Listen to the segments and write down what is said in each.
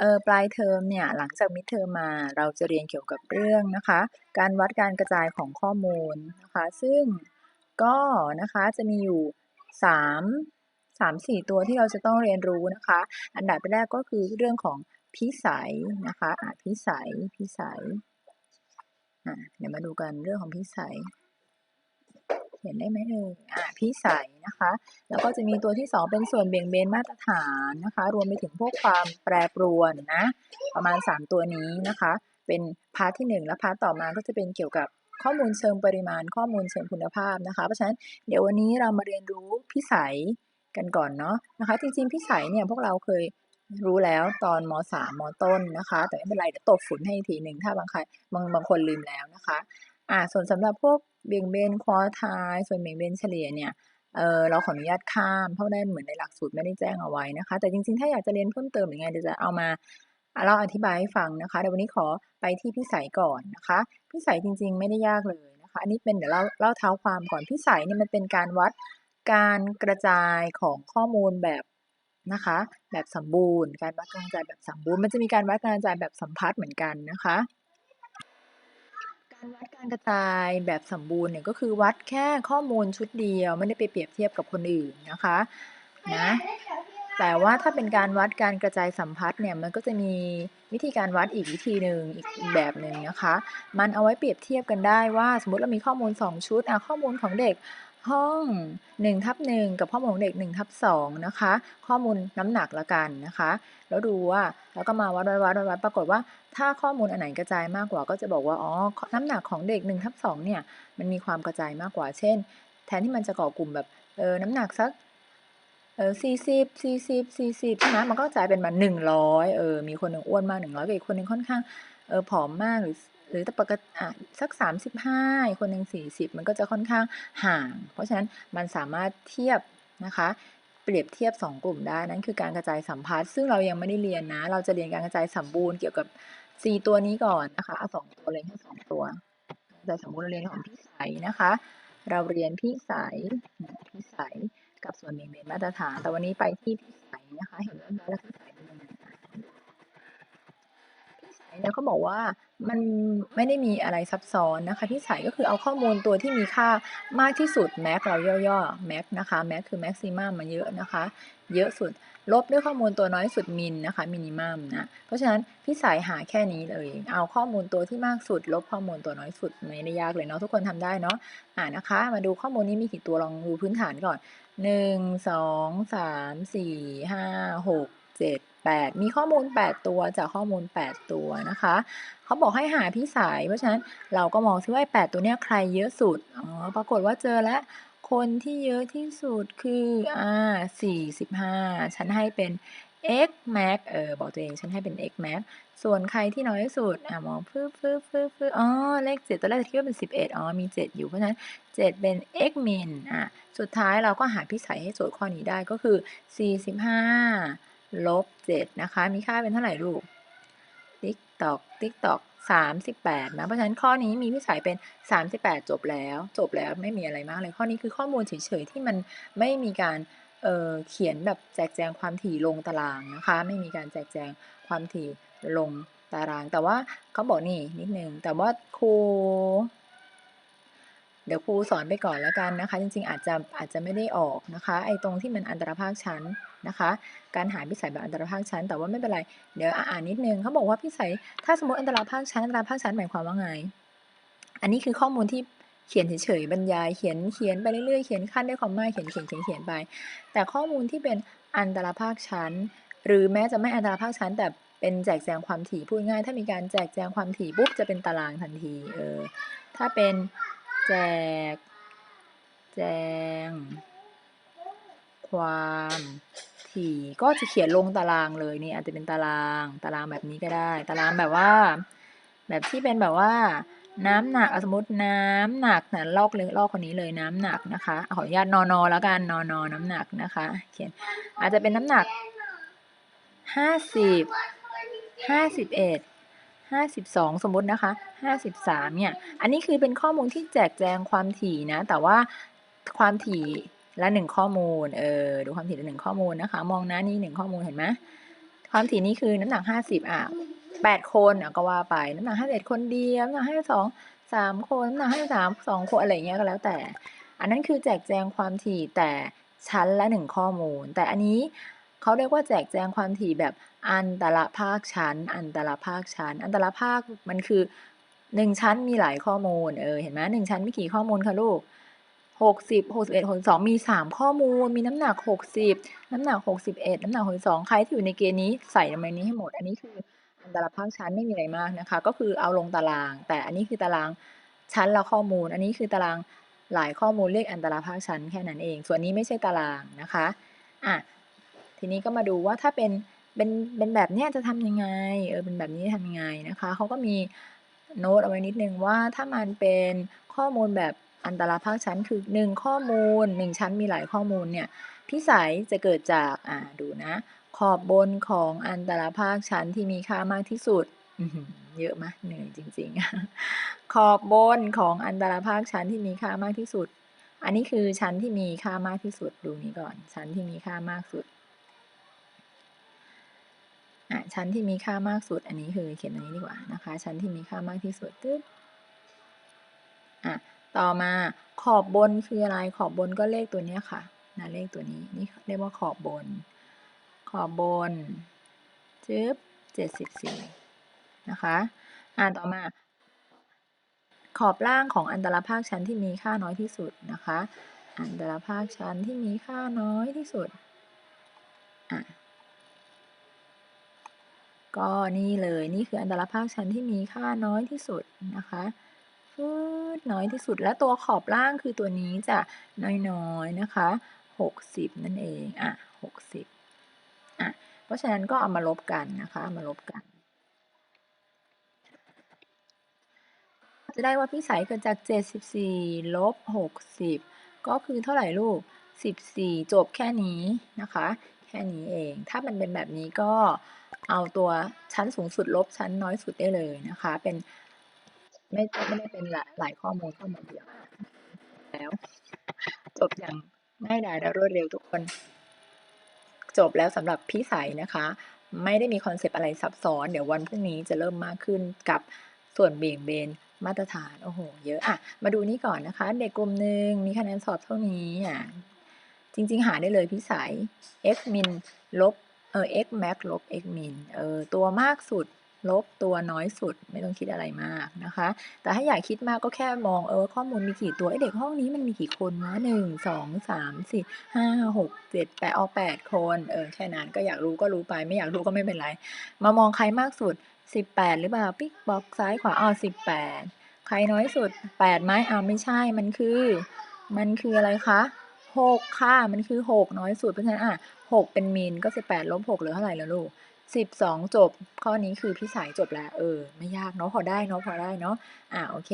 เออปลายเทอมเนี่ยหลังจากมิดเทอมมาเราจะเรียนเกี่ยวกับเรื่องนะคะ การวัดการกระจายของข้อมูลนะคะ ซึ่งก็นะคะจะมีอยู่สามสามสี่ตัวที่เราจะต้องเรียนรู้นะคะ อันดับแรกก็คือเรื่องของพิสัยนะคะอะพิสัยพิสัยอะเดี๋ยวมาดูกันเรื่องของพิสัย เห็นได้ไหมเอ่ยอะพิสัยนะคะ แล้วก็จะมีตัวที่สองเป็นส่วนเบี่ยงเบนมาตรฐานนะคะ รวมไปถึงพวกความแปรปรวนนะ ประมาณ 3 ตัวนี้นะคะ เป็นพาร์ทที่ 1 และพาร์ทต่อมาก็จะเป็นเกี่ยวกับข้อมูลเชิงปริมาณ ข้อมูลเชิงคุณภาพนะคะ เพราะฉะนั้นเดี๋ยววันนี้เรามาเรียนรู้พิสัยกันก่อนเนาะนะคะ จริงๆพิสัยเนี่ยพวกเราเคยรู้แล้วตอนม 3 ม ต้นนะคะ แต่ไม่เป็นไรเดี๋ยวตบฝุ่นให้อีกทีหนึ่งถ้าบางใครบางบางคนลืมแล้วนะคะ อ่าส่วนสำหรับพวกเบี่ยงเบนควอไทาย ส่วนเบี่ยงเบนเฉลี่ยเนี่ยเออเราขออนุญาตข้ามเพราะได้เหมือนในหลักสูตรไม่ได้แจ้งเอาไว้นะคะ แต่จริงๆ ถ้าอยากจะเรียนเพิ่มเติมยังไงเดี๋ยวจะเอามาเราอธิบายให้ฟังนะคะเดี๋ยววันนี้ขอไปที่พิสัยก่อนนะคะ พิสัยจริง ๆ ไม่ได้ยากเลยนะคะอันนี้เป็นเดี๋ยวเล่าเล่าเท้าความก่อนพิสัยเนี่ยมันเป็นการวัดการกระจายของข้อมูลแบบนะคะแบบสมบูรณ์ การวัดการกระจายแบบสมบูรณ์ มันจะมีการวัดการกระจายแบบสัมพัทธ์เหมือนกันนะคะ การวัดการกระจายแบบสมบูรณ์เนี่ยก็คือวัดแค่ข้อมูลชุดเดียวไม่ได้ไปเปรียบเทียบกับคนอื่นนะคะนะแต่ว่าถ้าเป็นการวัดการกระจายสัมพัทธ์เนี่ยมันก็จะมีวิธีการวัดอีกวิธีหนึ่งอีกแบบหนึ่งนะคะ มันเอาไว้เปรียบเทียบกันได้ว่า สมมติเรามีข้อมูล 2 ชุดอะข้อมูลของเด็ก ห้อง1ทับ1กับข้อมูลของเด็ก1ทับ2นะคะ ข้อมูลน้ำหนักละกันนะคะ แล้วดูว่าแล้วก็มาวัดวัดวัดวัดปรากฏว่า ถ้าข้อมูลอันไหนกระจายมากกว่าก็จะบอกว่าอ๋อน้ำหนักของเด็ก1ทับ2เนี่ยมันมีความกระจายมากกว่า เช่น แทนที่มันจะก่อกลุ่มแบบเออน้ำหนักสักเออสี่สิบสี่สิบสี่สิบใช่ไหมมันก็กระจายเป็นมาหนึ่งร้อยเออมีคนหนึ่งอ้วนมากหนึ่งร้อยกับอีกคนหนึ่งค่อนข้างเออผอมมากหรือ หรือแต่ปกติสักสามสิบห้าคนหนึ่งสี่สิบมันก็จะค่อนข้างห่าง เพราะฉะนั้นมันสามารถเทียบนะคะเปรียบเทียบ 2 กลุ่มได้นั่นคือการกระจายสัมพัทธ์ซึ่งเรายังไม่ได้เรียนนะ เราจะเรียนการกระจายสมบูรณ์เกี่ยวกับ 4 ตัวนี้ก่อนนะคะเอาสองตัวเลยแค่สองตัวกระจายสมบูรณ์เรียนของพิสัยนะคะ เราเรียนพิสัยพิสัยกับส่วนเบี่งเบนมาตรฐาน แต่วันนี้ไปที่พิสัยนะคะ เห็นเริ่มแล้วพิสัยเป็นยังไงพิสั ยเนี่ยเขาบอกว่ามันไม่ได้มีอะไรซับซ้อนนะคะพิสัยก็คือเอาข้อมูลตัวที่มีค่ามากที่สุดแม็กเราย่อๆแม็กนะคะแม็กคือแม็กซิมัมมาเยอะนะคะ เยอะสุดลบด้วยข้อมูลตัวน้อยสุดมินนะคะมินิมัมนะเพราะฉะนั้นพิสัยหาแค่นี้เลยเอาข้อมูลตัวที่มากสุด ลบข้อมูลตัวน้อยสุดไม่ได้ยากเลยเนาะทุกคนทำได้เนาะอ่านะคะ มาดูข้อมูลนี้มีกี่ตัวลองดูพื้นฐานก่อนหนึ่งสองสามสี่ห้าหก เจ็ดแปดมีข้อมูล 8 ตัวจากข้อมูล 8 ตัวนะคะเขาบอกให้หาพี่สายเพราะฉะนั้นเราก็มองซิว่าแปดตัวเนี้ยใครเยอะสุดอ๋อปรากฏว่าเจอแล้วคนที่เยอะที่สุดคืออ่า45 ฉันให้เป็น x max เออ บอกตัวเองฉันให้เป็น x max ส่วนใครที่น้อยที่สุด อ่ามองฟื้ฟื้ฟื้ฟื้อ๋อ เลข7ตัวแรกคิดว่าเป็น11อ๋อ มี7อยู่ เพราะฉะนั้น7เป็น x min อะ สุดท้ายเราก็หาพิสัยให้โจทย์ข้อนี้ได้ก็คือ45 ลบ7นะคะ มีค่าเป็นเท่าไหร่ลูก ติ๊กตอก ติ๊กตอก38นะ เพราะฉะนั้นข้อนี้มีพิสัยเป็น38จบแล้ว จบแล้วไม่มีอะไรมากเลย ข้อนี้คือข้อมูลเฉยๆที่มันไม่มีการเเขียนแบบแจกแจงความถี่ลงตารางนะคะ ไม่มีการแจกแจงความถี่ลงตาราง แต่ว่าเขาบอกนี่นิดนึง แต่ว่าครูเดี๋ยวครูสอนไปก่อนแล้วกันนะคะ จริงๆ อาจจะอาจจะไม่ได้ออกนะคะ ไอ้ตรงที่มันอันตรภาคชั้น นะคะ การหาพิสัยแบบอันตรภาคชั้น แต่ว่าไม่เป็นไร เดี๋ยวอ่านนิดนึงเขาบอกว่าพิสัย ถ้าสมมติอันตรภาคชั้น อันตรภาคชั้นหมายความว่าไง อันนี้คือข้อมูลที่เขียนเฉยๆ บรรยาย เขียน เขียนไปเรื่อยๆ เขียนขั้นด้วยความหมาย เขียน เขียน เขียน เขียนไป แต่ข้อมูลที่เป็นอันตรภาคชั้น หรือแม้จะไม่อันตรภาคชั้น แต่เป็นแจกแจงความถี่ พูดง่าย ถ้ามีการแจกแจงความถี่ปุ๊บจะเป็นตารางทันที เออ ถ้าเป็นแจก แจง ความ ถี่ก็จะเขียนลงตารางเลยนี่อาจจะเป็นตารางตารางแบบนี้ก็ได้ ตารางแบบว่า แบบที่เป็นแบบว่า น้ำหนักสมมติน้ำหนักนะลอกเลยลอกคนนี้เลยน้ำหนักนะคะขออนุญาตนอนอแล้วกันนอนอน้ำหนักนะคะ เขียนอาจจะเป็นน้ำหนักห้าสิบห้าสิบเอ็ดห้าสิบสองสมมตินะคะห้าสิบสามเนี่ย อันนี้คือเป็นข้อมูลที่แจกแจงความถี่นะ แต่ว่าความถี่ ละหนึ่งข้อมูล เออ ดูความถี่ละหนึ่งข้อมูลนะคะ มองน้านี่หนึ่งข้อมูลเห็นไหมความถี่นี้คือน้ำหนักห้าสิบอะแปดคนอะก็ว่าไป น้ำหนักห้าสิบคนเดียว น้ำหนักห้าสองสามคนน้ำหนักห้าสามสองคนอะไรเงี้ยก็แล้วแต่ อันนั้นคือแจกแจงความถี่แต่ชั้นละหนึ่งข้อมูล แต่อันนี้เขาเรียกว่าแจกแจงความถี่แบบอันตรภาคชั้น อันตรภาคชั้น อันตรภาคมันคือหนึ่งชั้นมีหลายข้อมูล เออ เห็นไหมหนึ่งชั้นมีกี่ข้อมูลคะลูก หกสิบหกสิบเอ็ดหกสองมีสามข้อมูล มีน้ำหนักหกสิบน้ำหนักหกสิบเอ็ดน้ำหนักหกสองใครที่อยู่ในเกณฑ์นี้ใส่ลงไปนี้ให้หมด อันนี้คืออันตรภาคชั้นไม่มีอะไรมากนะคะ ก็คือเอาลงตาราง แต่อันนี้คือตารางชั้นละข้อมูล อันนี้คือตารางหลายข้อมูลเรียกอันตรภาคชั้นแค่นั้นเอง ส่วนนี้ไม่ใช่ตารางนะคะอะทีนี้ก็มาดูว่าถ้าเป็นเป็นเป็นแบบนี้จะทำยังไง เออ เป็นแบบนี้ทำยังไงนะคะ เขาก็มีโน้ตเอาไว้นิดนึงว่าถ้ามันเป็นข้อมูลแบบ อันตรภาคชั้นคือหนึ่งข้อมูลหนึ่งชั้นมีหลายข้อมูลเนี่ยพิสัยจะเกิดจากอ่าดูนะ ขอบบนของอันตรภาคชั้นที่มีค่ามากที่สุดเยอะมากเหนื่อยจริงๆ ขอบบนของอันตรภาคชั้นที่มีค่ามากที่สุด อันนี้คือชั้นที่มีค่ามากที่สุดดูนี้ก่อน ชั้นที่มีค่ามากสุดอะชั้นที่มีค่ามากสุด อันนี้คือเขียนตรงนี้ดีกว่านะคะ ชั้นที่มีค่ามากที่สุดตึ๊บอะ ต่อมาขอบบนคืออะไรขอบบนก็เลขตัวนี้ค่ะนะเลขตัวนี้นี่เรียกว่าขอบบน ขอบบนจึ๊บเจ็ดสิบสี่นะคะอ่านต่อมา ขอบล่างของอันตรภาคชั้นที่มีค่าน้อยที่สุดนะคะ อันตรภาคชั้นที่มีค่าน้อยที่สุดอะก็นี่เลยนี่คืออันตรภาคชั้นที่มีค่าน้อยที่สุดนะคะืดน้อยที่สุดและตัวขอบล่างคือตัวนี้จะน้อยๆนะคะ 60 นั่นเองอะ60อะเพราะฉะนั้นก็เอามาลบกันนะคะมาลบกัน จะได้ว่าพิสัยเกิดจาก 74ลบ60 ก็คือเท่าไหร่ลูก 14 จบแค่นี้นะคะแค่นี้เอง ถ้ามันเป็นแบบนี้ก็เอาตัวชั้นสูงสุดลบชั้นน้อยสุดได้เลยนะคะ เป็น ไม่ไม่ได้เป็นหลายหลายข้อมูลข้อมูลเดียวแล้วจบอย่างง่ายดายและรวดเร็วทุกคน จบแล้วสำหรับพิสัยนะคะ ไม่ได้มีคอนเซปต์อะไรซับซ้อน เดี๋ยววันพรุ่งนี้จะเริ่มมากขึ้นกับส่วนเบี่ยงเบนมาตรฐาน โอ้โห เยอะอะ มาดูนี่ก่อนนะคะ เด็กกลุ่มหนึ่งมีคะแนนสอบเท่านี้อะ จริง ๆ หาได้เลยพิสัย x min ลบ เออ x max ลบ x min เออ ตัวมากสุด ลบตัวน้อยสุดไม่ต้องคิดอะไรมากนะคะ แต่ถ้าอยากคิดมากก็แค่มองเออข้อมูลมีกี่ตัวเด็กห้องนี้มันมีกี่คนวะหนึ่งสองสามสี่ห้าหกเจ็ดแปดออแปดคนเออแค่นั้นก็อยากรู้ก็รู้ไปไม่อยากรู้ก็ไม่เป็นไร มามองใครมากสุดสิบแปดหรือเปล่าปิ๊กบอกซ้ายขวาอ๋อสิบแปดใครน้อยสุดแปดไหมอ้าวไม่ใช่มันคือ มันคืออะไรคะหกค่ะมันคือหกน้อยสุดเพราะฉะนั้นอะหกเป็นมีนก็สิบแปดลบหกเหลือเท่าไหร่แล้วลูก สิบสองจบ ข้อนี้คือพี่สายจบแล้ว เออ ไม่ยากเนาะพอได้เนาะพอได้เนาะอ่าโอเค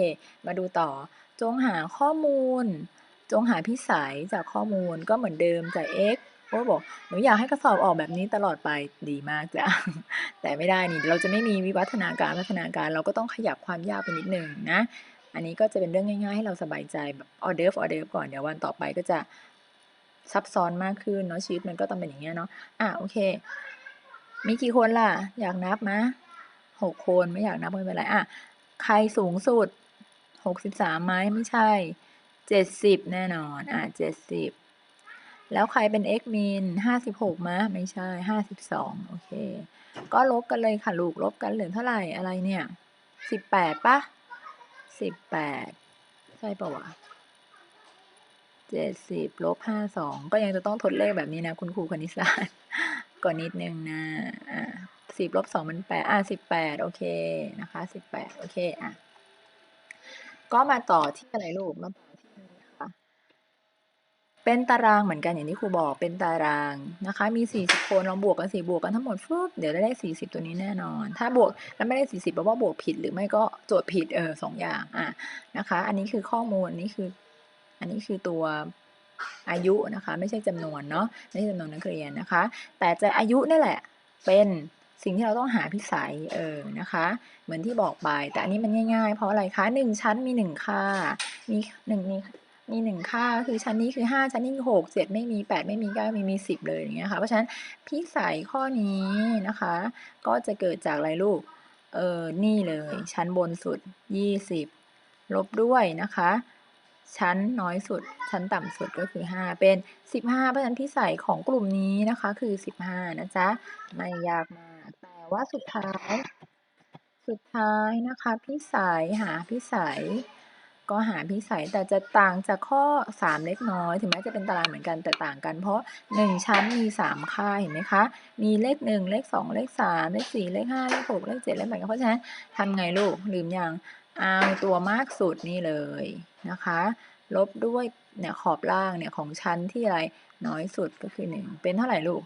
มาดูต่อ จงหาข้อมูล จงหาพี่สายจากข้อมูลก็เหมือนเดิมจาก x โอ้บอกหนูอยากให้กระสอบออกแบบนี้ตลอดไปดีมากจ้ะแต่ไม่ได้นี่เราจะไม่มีวิวัฒนาการพัฒนาการ เราก็ต้องขยับความยากไปนิดนึงนะ อันนี้ก็จะเป็นเรื่องง่าย ๆ ให้เราสบายใจแบบออเดอร์ฟออเดอร์ฟก่อนเดี๋ยววันต่อไปก็จะซับซ้อนมากขึ้นเนาะชีวิตมันก็ต้องเป็นอย่างเงี้ยเนาะอะโอเค มีกี่คนล่ะ อยากนับมะหกคนไม่อยากนับไม่เป็นไรอะใครสูงสุดหกสิบสามไหมไม่ใช่เจ็ดสิบแน่นอนอะเจ็ดสิบแล้วใครเป็น x min ห้าสิบหกมะไม่ใช่ห้าสิบสองโอเค ก็ลบกันเลยค่ะลูกลบกันเหลือเท่าไหร่อะไรเนี่ยสิบแปดปะสิบแปดใช่ปะวะเจ็ดสิบลบห้าสองก็ยังจะต้องทดเลขแบบนี้นะ คุณครูคณิตศาสตร์ ก่อนนิดนึงนะอ่าสิบลบสองมันแปดอ่าสิบแปดโอเคนะคะสิบแปดโอเคอะก็มาต่อที่อะไรลูกมาต่อที่นะคะเป็นตารางเหมือนกันอย่างที่ครูบอกเป็นตารางนะคะ มีสี่สิบคนลองบวกกันสี่บวกกันทั้งหมดฟึบเดี๋ยวได้สี่สิบตัวนี้แน่นอน ถ้าบวกแล้วไม่ได้สี่สิบแปลว่าบวกผิดหรือไม่ก็โจทย์ผิดเออสองอย่างอะนะคะ อันนี้คือข้อมูลอันนี้คือ อันนี้คือตัว อายุนะคะ ไม่ใช่จำนวนเนาะไม่ใช่จำนวนนักเรียนนะคะ แต่จะอายุนี่แหละเป็นสิ่งที่เราต้องหาพิสัยเออนะคะ เหมือนที่บอกไป แต่อันนี้มันง่ายๆ เพราะอะไรคะหนึ่งชั้นมีหนึ่งค่า มีหนึ่งมีมีหนึ่งค่าคือชั้นนี้คือห้าชั้นนี้คือหกเจ็ดไม่มีแปดไม่มีเก้าไม่มีสิบเลยอย่างเงี้ยค่ะเพราะฉะนั้นพิสัยข้อนี้นะคะ ก็จะเกิดจากอะไรลูกเออนี่เลยชั้นบนสุดยี่สิบลบด้วยนะคะ ชั้นน้อยสุด ชั้นต่ำสุดก็คือ 5 เป็น 15 เพราะฉะนั้นพิสัยของกลุ่มนี้นะคะคือ 15 นะจ๊ะ ไม่ยากมาก แต่ว่าสุดท้าย สุดท้ายนะคะพิสัยหาพิสัย ก็หาพิสัยแต่จะต่างจากข้อ 3 เล็กน้อย ถึงแม้จะเป็นตารางเหมือนกันแต่ต่างกัน เพราะ 1 ชั้นมี 3 ค่าเห็นไหมคะ มีเลข 1 เลข 2 เลข 3 เลข 4 เลข 5 เลข 6 เลข 7 เลข8เพราะฉะนั้นทำไงลูกลืมยัง เอาตัวมากสุดนี่เลยนะคะ ลบด้วยเนี่ยขอบล่างเนี่ยของชั้นที่อะไรน้อยสุดก็คือ 1 เป็นเท่าไหร่ลูก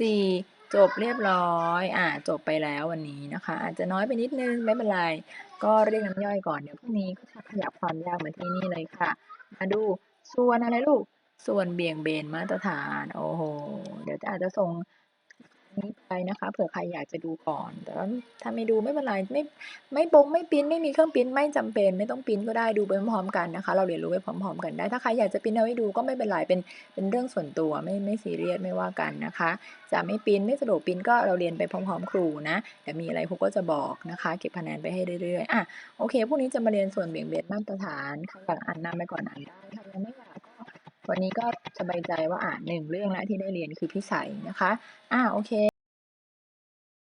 14 จบเรียบร้อยอ่าจบไปแล้ววันนี้นะคะ อาจจะน้อยไปนิดนึงไม่เป็นไร ก็เรียกน้ำย่อยก่อนเดี๋ยวพรุ่งนี้ก็จะขยับความยากมาที่นี่เลยค่ะ มาดูส่วนอะไรลูก ส่วนเบี่ยงเบนมาตรฐาน โอ้โห เดี๋ยวจะอาจจะส่ง นี้ไปนะคะ เผื่อใครอยากจะดูก่อน แต่ว่าถ้าไม่ดูไม่เป็นไรไม่ไม่บงไม่ปิ้นไม่มีเครื่องปิ้นไม่จำเป็น ไม่ต้องปิ้นก็ได้ดูไปพร้อมๆกันนะคะ เราเรียนรู้ไปพร้อมๆกันได้ ถ้าใครอยากจะปิ้นเอาไว้ดูก็ไม่เป็นไรเป็นเป็นเรื่องส่วนตัวไม่ไม่ซีเรียสไม่ว่ากันนะคะ จะไม่ปิ้นไม่สะดวกปิ้นก็เราเรียนไปพร้อม ๆ ครูนะเดี๋ยวมีอะไรครูก็จะบอกนะคะ เก็บคะแนนไปให้เรื่อยๆอะโอเคพรุ่งนี้จะมาเรียนส่วนเบี่ยงเบนมาตรฐานใครอยากอ่านนำไปก่อนอ่านได้ใครยังไม่ วันนี้ก็สบายใจว่าอ่านหนึ่งเรื่องแล้วที่ได้เรียนคือพิสัยนะคะอ่าโอเค